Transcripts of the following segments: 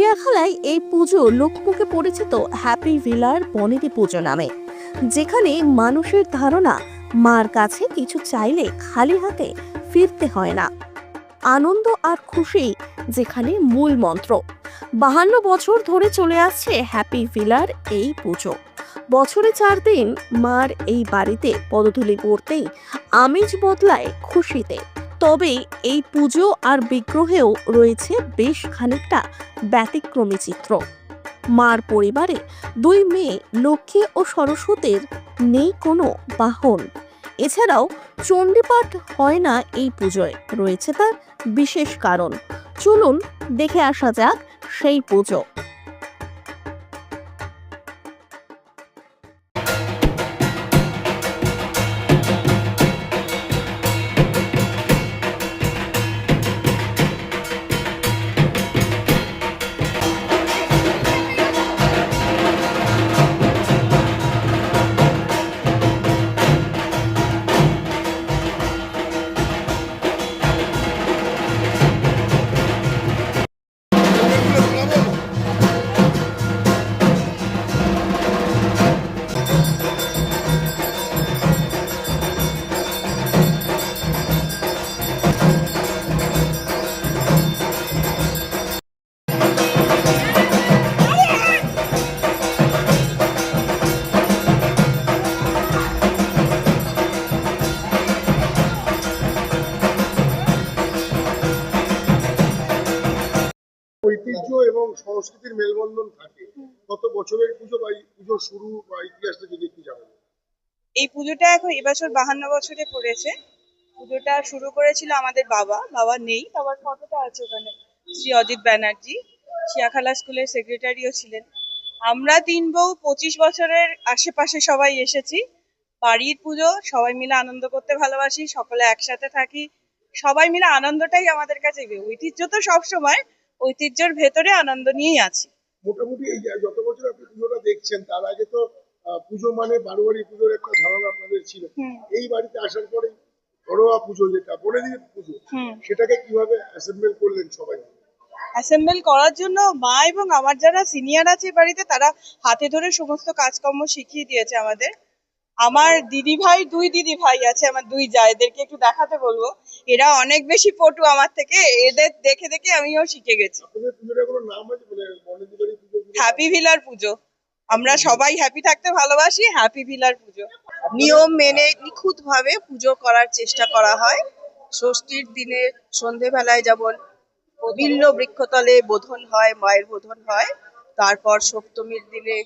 শিয়াখালায় এই পুজো লোকমুখে পরিচিত হ্যাপি ভিলার বনেদি পুজো নামে। যেখানে মানুষের ধারণা, মার কাছে কিছু চাইলে খালি হাতে ফিরতে হয় না। আনন্দ আর খুশি, যেখানে মূল মন্ত্র। বাহান্ন বছর ধরে চলে আসছে হ্যাপি ভিলার এই পুজো। বছরে চার দিন মার এই বাড়িতে পদধূলি পড়তেই আমেজ বদলায় খুশিতে। তবে এই পুজো আর বিগ্রহেও রয়েছে বেশ খানিকটা ব্যতিক্রমী চিত্র। মার পরিবারে দুই মেয়ে লক্ষ্মী ও সরস্বতীর নেই কোনো বাহন। এছাড়াও চণ্ডীপাঠ হয় না এই পুজোয়, রয়েছে তার বিশেষ কারণ। চলুন দেখে আসা যাক সেই পুজো। ঐতিহ্য এবং সংস্কৃতির মেলবন্ধন থাকে, কত বছরের পুজো বা পুজোর শুরু বা ইতিহাসটা যদি একটু জানাবেন এই পুজোটা এখন এবছর বাহান্ন বছরে পড়েছে। পুজোটা শুরু করেছিল আমাদের বাবা বাবা নেই, বাবার ফটোটা আছে ওখানে, শ্রী অজিত ব্যানার্জি, শিয়াখালা স্কুলের সেক্রেটারিও ছিলেন। আমরা তিন বউ পঁচিশ বছরের আশেপাশে সবাই এসেছি। বাড়ির পুজো, সবাই মিলে আনন্দ করতে ভালোবাসি, সকলে একসাথে থাকি, সবাই মিলে আনন্দটাই আমাদের কাছে ঐতিহ্য তো সবসময় ঐতিহ্যের ভেতরে আনন্দ নিয়েই আছি। মোটামুটি এই যে যত বছর আপনি পুজোটা দেখছেন তার আগে তো পুজো মানে বারোয়ারি পুজোর একটা ধারণা আপনাদের ছিল। এই বাড়িতে আসার পরে ঘরোয়া পুজো যেটা বলে দিয়ে পুজো সেটাকে কীভাবে অ্যাসেম্বল করলেন সবাই? অ্যাসেম্বল করার জন্য মা এবং আমার যারা সিনিয়র আছে বাড়িতে তারা হাতে ধরে সমস্ত কাজকর্ম শিখিয়ে দিয়েছে আমাদের। আমার দিদি ভাই দুই দিদি ভাই আছে আমার দুই যা এদেরকে একটু দেখাতে বলব। এরা অনেক বেশি পটু আমার থেকে এদের দেখে দেখে আমিও শিখে গেছি। হ্যাপি ভিলার পুজো আমরা সবাই হ্যাপি থাকতে ভালোবাসি হ্যাপি ভিলার পুজো। নিয়ম মেনে নিখুঁত ভাবে পুজো করার চেষ্টা করা হয়। ষষ্ঠীর দিনে সন্ধেবেলায় যেমন বিল্ল বৃক্ষতলে বোধন হয় মায়ের বোধন হয় তারপর সপ্তমীর দিনে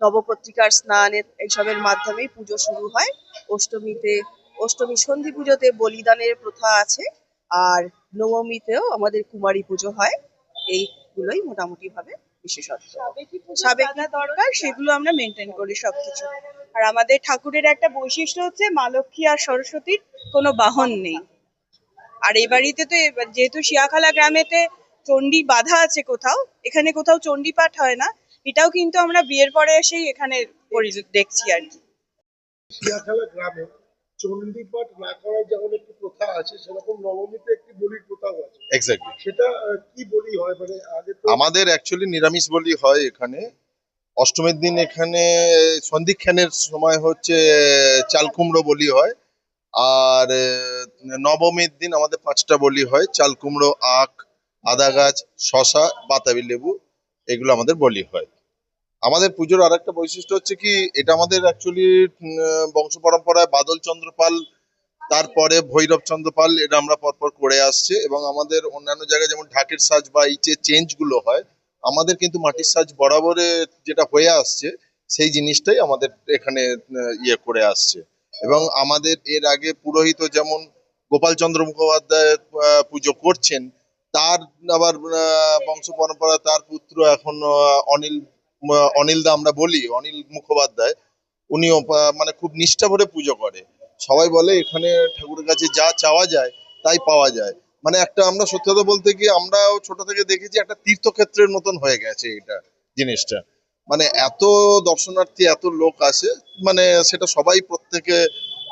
নবপত্রিকার স্নানের এইসবের মাধ্যমেই পুজো শুরু হয়। অষ্টমীতে অষ্টমী সন্ধি পুজোতে বলিদানের প্রথা আছে আর নবমীতেও আমাদের কুমারী পুজো হয়। এইগুলোই মোটামুটি ভাবে বিশেষত্ব। সাবেক দরকার সেগুলো আমরা মেনটেন করি সবকিছু। আর আমাদের ঠাকুরের একটা বৈশিষ্ট্য হচ্ছে মা লক্ষ্মী আর সরস্বতীর কোনো বাহন নেই। আর এই বাড়িতে তো এবার যেহেতু শিয়াখালা গ্রামেতে চণ্ডী বাধা আছে কোথাও এখানে কোথাও চণ্ডী পাঠ হয় না এটাও কিন্তু আমরা বিয়ের পরে এসেই এখানে দেখছি আর কি। শিয়াখালা গ্রামে চণ্ডীপাঠ না করার যেমন একটি প্রথা আছে সেরকম নবমীতে একটি বলির প্রথাও আছে। এক্স্যাক্টলি সেটা কি বলি হয়? মানে আগে আমাদের অ্যাকচুয়ালি নিরামিষ বলি হয় এখানে। অষ্টমীর দিন এখানে সন্ধিক্ষানের সময় হচ্ছে চাল কুমড়ো বলি হয়। আর নবমীর দিন আমাদের পাঁচটা বলি হয়। চাল কুমড়ো আখ আদা গাছ শশা বাতাবি লেবু এগুলো আমাদের বলি হয়। আমাদের পুজোর আর একটা বৈশিষ্ট্য হচ্ছে কি, এটা আমাদের অ্যাকচুয়ালি বংশ পরম্পরায় বাদল চন্দ্র পাল তারপরে ভৈরব চন্দ্র পাল এটা আমরা পরপর করে আসছে। এবং আমাদের অন্যান্য জায়গায় যেমন ঢাকের সাজ বা এই যে চেঞ্জগুলো হয়, আমাদের কিন্তু মাটির সাজ বরাবরে যেটা হয়ে আসছে, সেই জিনিসটাই আমাদের এখানে ইয়ে করে আসছে। এবং আমাদের এর আগে পুরোহিত যেমন গোপালচন্দ্র মুখোপাধ্যায় পুজো করছেন, তার আবার বংশ পরম্পরা, তার পুত্র এখন অনিল অনিল দা আমরা বলি, অনিল মুখোপাধ্যায়, উনিও মানে খুব নিষ্ঠা ভরে পুজো করে। সবাই বলে এখানে ঠাকুরের কাছে যা চাওয়া যায়, তাই পাওয়া যায়। মানে একটা আমরা সত্যি কথা বলতে কি, আমরাও ছোট থেকে দেখেছি একটা তীর্থক্ষেত্রের মতন হয়ে গেছে এটা জিনিসটা। মানে এত দর্শনার্থী, এত লোক আসে মানে সেটা সবাই প্রত্যেকে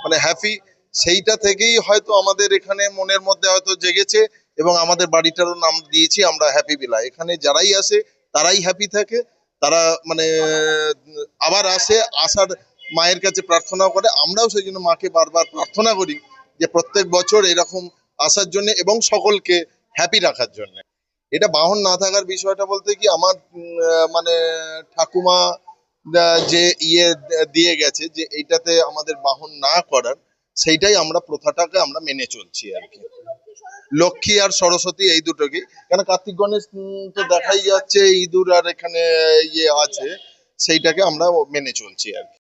মানে হ্যাপি সেইটা থেকেই হয়তো আমাদের এখানে মনের মধ্যে হয়তো জেগেছে এবং আমাদের বাড়িটারও নাম দিয়েছি, আমরা হ্যাপি বিলা এখানে যারাই আসে, তারাই হ্যাপি থাকে। তারা মানে আবার আসে, আসার মায়ের কাছে প্রার্থনা করে। আমরাও সেই জন্য মাকে বারবার প্রার্থনা করি যে প্রত্যেক বছর এরকম আসার জন্য এবং সকলকে হ্যাপি রাখার জন্য। এটা বাহন না থাকার বিষয়টা বলতে কি, আমার মানে ঠাকুমা যে ইয়ে দিয়ে গেছে যে এইটাতে আমাদের বাহন না করার, সেইটাই আমরা প্রথাটাকে আমরা মেনে চলছি আর কি। লক্ষ্মী আর সরস্বতী এই দুটোকে কেন কার্তিক গণেশ তো দেখাই যাচ্ছে ইঁদুর আর এখানে ইয়ে আছে, সেইটাকে আমরা মেনে চলছি আর কি।